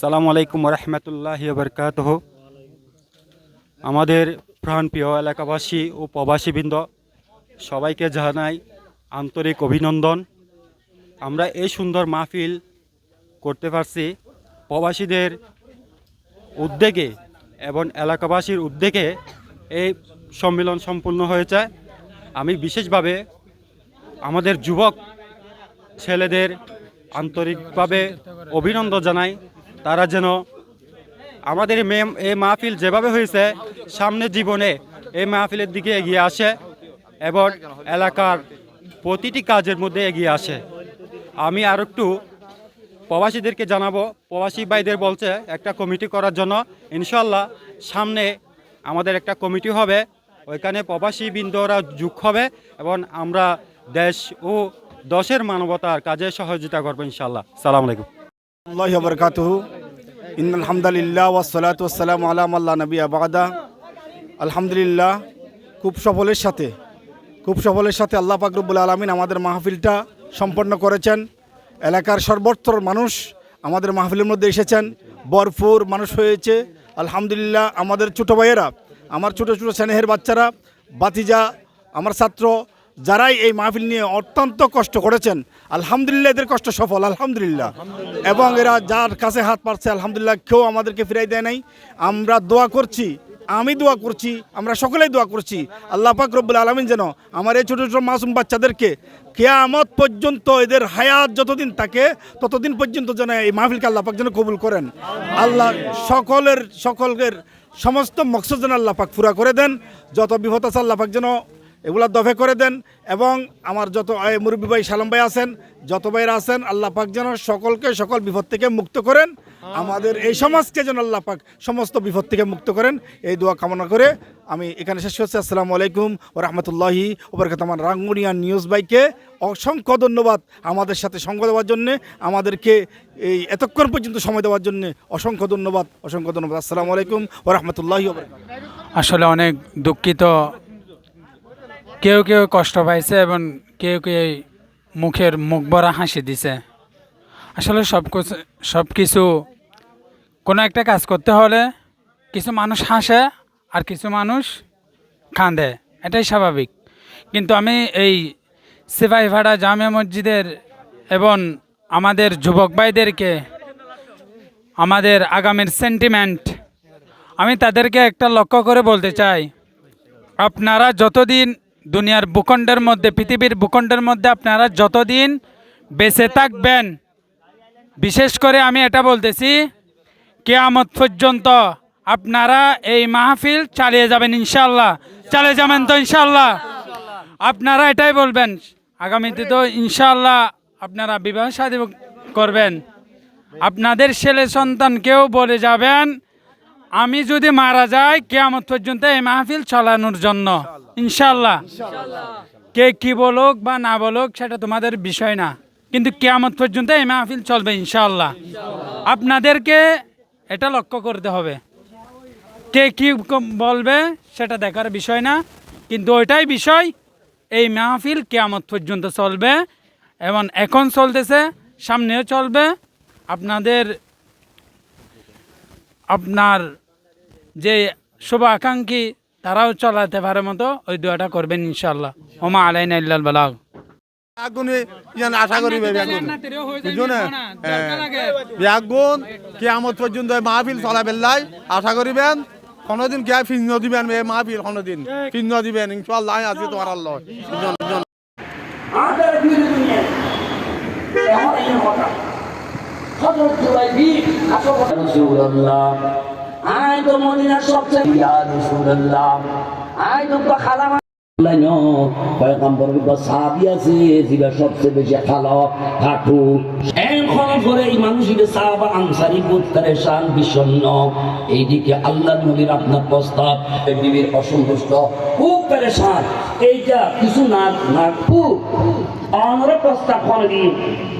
সালামু আলাইকুম রহমতুল্লাহ বরকাতহ আমাদের প্রাণপ্রিয় এলাকাবাসী ও প্রবাসীবৃন্দ, সবাইকে জানাই আন্তরিক অভিনন্দন। আমরা এই সুন্দর মাহফিল করতে পারছি প্রবাসীদের উদ্যোগে এবং এলাকাবাসীর উদ্যোগে এই সম্মেলন সম্পূর্ণ হয়েছে। আমি বিশেষভাবে আমাদের যুবক ছেলেদের আন্তরিকভাবে অভিনন্দন জানাই। তারা যেন আমাদের এই মাহফিল যেভাবে হয়েছে, সামনের জীবনে এই মাহফিলের দিকে এগিয়ে আসে এবং এলাকার প্রতিটি কাজের মধ্যে এগিয়ে আসে। আমি আর একটু প্রবাসীদেরকে জানাব, প্রবাসী ভাইদের বলছে, একটা কমিটি করার জন্য ইনশাল্লাহ সামনে আমাদের একটা কমিটি হবে, ওইখানে প্রবাসী বৃন্দরা যুগ হবে এবং আমরা দেশ ও দশের মানবতার কাজে সহযোগিতা করব ইনশাল্লাহ সালাম আলাইকুম। আল্লাহ বরকাতুহু আলহামদুলিল্লাহ ওয়াসালাত আলাম আল্লাহ নবী আবাদা আলহামদুলিল্লাহ, খুব সফলের সাথে, খুব সফলের সাথে আল্লাহ পাকরবুল আলমিন আমাদের মাহফিলটা সম্পন্ন করেছেন। এলাকার সর্বত্র মানুষ আমাদের মাহফিলের মধ্যে এসেছেন। বরফুর মানুষ হয়েছে। আলহামদুলিল্লাহ, আমাদের ছোটো ভাইয়েরা, আমার ছোটো ছোটো স্নেহের বাচ্চারা বাতিজা আমার ছাত্র যারাই এই মাহফিল নিয়ে অত্যন্ত কষ্ট করেছেন, আলহামদুলিল্লাহ এদের কষ্ট সফল, আলহামদুলিল্লাহ। এবং এরা যার কাছে হাত পারছে আলহামদুলিল্লাহ, কেউ আমাদেরকে ফিরাই দেয় নাই। আমরা দোয়া করছি, আমি দোয়া করছি, আমরা সকলেই দোয়া করছি, আল্লাহ পাক রব্বুল আলমিন যেন আমার এই ছোটো ছোটো মাসুম বাচ্চাদেরকে কেয়ামত পর্যন্ত এদের হায়াত যতদিন থাকে, ততদিন পর্যন্ত যেন এই মাহফিলকে আল্লাহ পাক যেন কবুল করেন। আল্লাহ সকলের সকলের সমস্ত মকসদ যেন আল্লাহ পাক পুরা করে দেন। যত বিপদ আছে আল্লাহ পাক যেন এগুলা দফে করে দেন এবং আমার যত মুরব্বী ভাই সালাম ভাই আছেন, যত ভাইরা আছেন, আল্লাহ পাক যেন সকলকে সকল বিপদ থেকে মুক্ত করেন। আমাদের এই সমাজকে যেন আল্লাহ পাক সমস্ত বিপদ থেকে মুক্ত করেন। এই দোয়া কামনা করে আমি এখানে শেষ করছি। আসসালামু আলাইকুম ও রহমতুল্লাহি ওবরকাত আমার রাঙ্গুনিয়া নিউজ বাইকে অসংখ্য ধন্যবাদ আমাদের সাথে সঙ্গ দেওয়ার জন্যে, আমাদেরকে এই এতক্ষণ পর্যন্ত সময় দেওয়ার জন্য অসংখ্য ধন্যবাদ অসংখ্য ধন্যবাদ। আসসালামু আলাইকুম ও রহমতুল্লাহি আসলে অনেক দুঃখিত কেউ কেউ কষ্ট পাইছে এবং কেউ কেউ মুখের মুখ ভরা হাসি দিছে। আসলে সব কিছু- সব কিছু, কোনো একটা কাজ করতে হলে কিছু মানুষ হাসে আর কিছু মানুষ কাঁদে। এটাই স্বাভাবিক। কিন্তু আমি এই সিপাহীভাড়া জামিয়া মসজিদের এবং আমাদের যুবক ভাইদেরকে, আমাদের আগামীর সেন্টিমেন্ট আমি তাদেরকে একটা লক্ষ্য করে বলতে চাই, আপনারা যতদিন দুনিয়ার ভূখণ্ডের মধ্যে, পৃথিবীর ভূখণ্ডের মধ্যে আপনারা যতদিন বেঁচে থাকবেন, বিশেষ করে আমি এটা বলতেছি, কেয়ামত পর্যন্ত আপনারা এই মাহফিল চালিয়ে যাবেন ইনশাল্লাহ চালিয়ে যাবেন তো ইনশাল্লাহ আপনারা এটাই বলবেন, আগামীতে তো ইনশাল্লাহ আপনারা বিবাহ শাদী করবেন। আপনাদের ছেলে সন্তানকেও বলে যাবেন, আমি যদি মারা যাই, কেয়ামত পর্যন্ত এই মাহফিল চালানোর জন্য। ইনশাল্লাহ কে কি বলুক বা না বলুক সেটা তোমাদের বিষয় না। কিন্তু কেয়ামত পর্যন্ত এই মাহফিল চলবে ইনশাল্লাহ আপনাদেরকে এটা লক্ষ্য করতে হবে। কে কি বলবে সেটা দেখার বিষয় না। কিন্তু ওইটাই বিষয় এই মাহফিল কেয়ামত পর্যন্ত চলবে। এবং এখন চলতেছে সামনেও চলবে। আপনাদের আপনার যে শুভ আকাঙ্ক্ষী তারাও চলাতে পারে মতো ওই দোয়াটা করবেন ইনশাল্লাহ ওমা আলাইনা ইল্লাল বালাগ। আগুনে ইয়ান আশা করি কেয়ামত পর্যন্ত মাহফিল করিবেন কোনোদিন কে ফিন্ন দিবেন এই মাহফিল কোনোদিন ফিন্ন দিবেন। ইনশাল্লাহ আছে তোমার আল্লাহ। হযরত জুলাইবি আসল রাসূলুল্লাহ আয় তো মদিনার সবচেয়ে ইয়া রাসূলুল্লাহ। আয় তো খালামা। সবচেয়ে বেশি খালো এখন করে এই মানুষের সাহাবা আনসারি পুত্রের শান বিষণ্ণ। এইদিকে আল্লাহ নবীর আপনার প্রস্তাব বিবির অসন্তুষ্ট খুব পেরেশান এইটা কিছু না না খুব প্রস্তাব করে দিন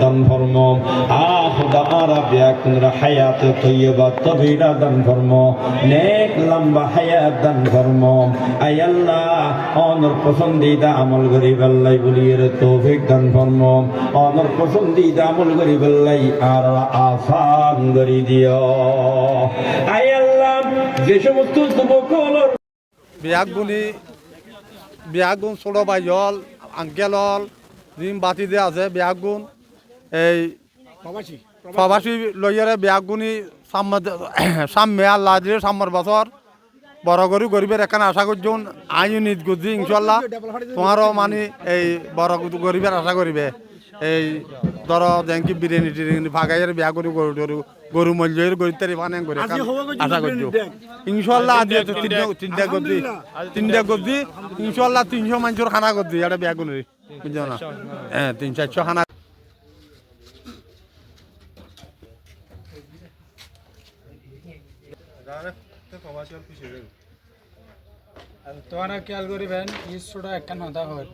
দান ফরম আহুদা আর আব্যা কুনরে হায়াত তৈয়বা, তবিরা দান ফরম নেক লম্বা হায়াত দান ফরম আয়াল্লাহ অনর পছন্দিদা আমল করি বেল্লাই বলিয়ে তৌফিক দান ফরম অনর পছন্দিদা আমল করি বেল্লাই আর আসান করি দিও আয়াল্লাহ যে সমস্ত যুবকর বিয়াক গুনি বিয়াক গুণ ছোট ভাই হল আঙ্কেল যিম বাতি দিয়ে আছে বিয়াক গুণ। এই প্রবাসী লইয়ারে বিয়াক গুনি সাম্যে আল্লাহ দিয়ে সাম্যর বছর। বড় গরু গরিবের এখানে আশা করছুন আইন নিজ করছি ইনশাল্লাহ তোমারও মানে এই বড় গরিবের আশা করিবে। এই ধর যেনকি বিরিয়ানি টিরিয়ানি ভাগাইয়ের বিয়া করি গরু টরু গরু মল্যের গরু তারি মানে করে আশা করছ। ইনশাল্লাহ আজ তিনটা তিনটা করছি তিনটা করছি ইনশাল্লাহ তিনশো মানুষের খানা করছি এটা বিয়া করি। বুঝছ না? হ্যাঁ তিন চারশো খানা। তোমরা খেয়াল করিবেন ইস্যুটা একটা নদা হয়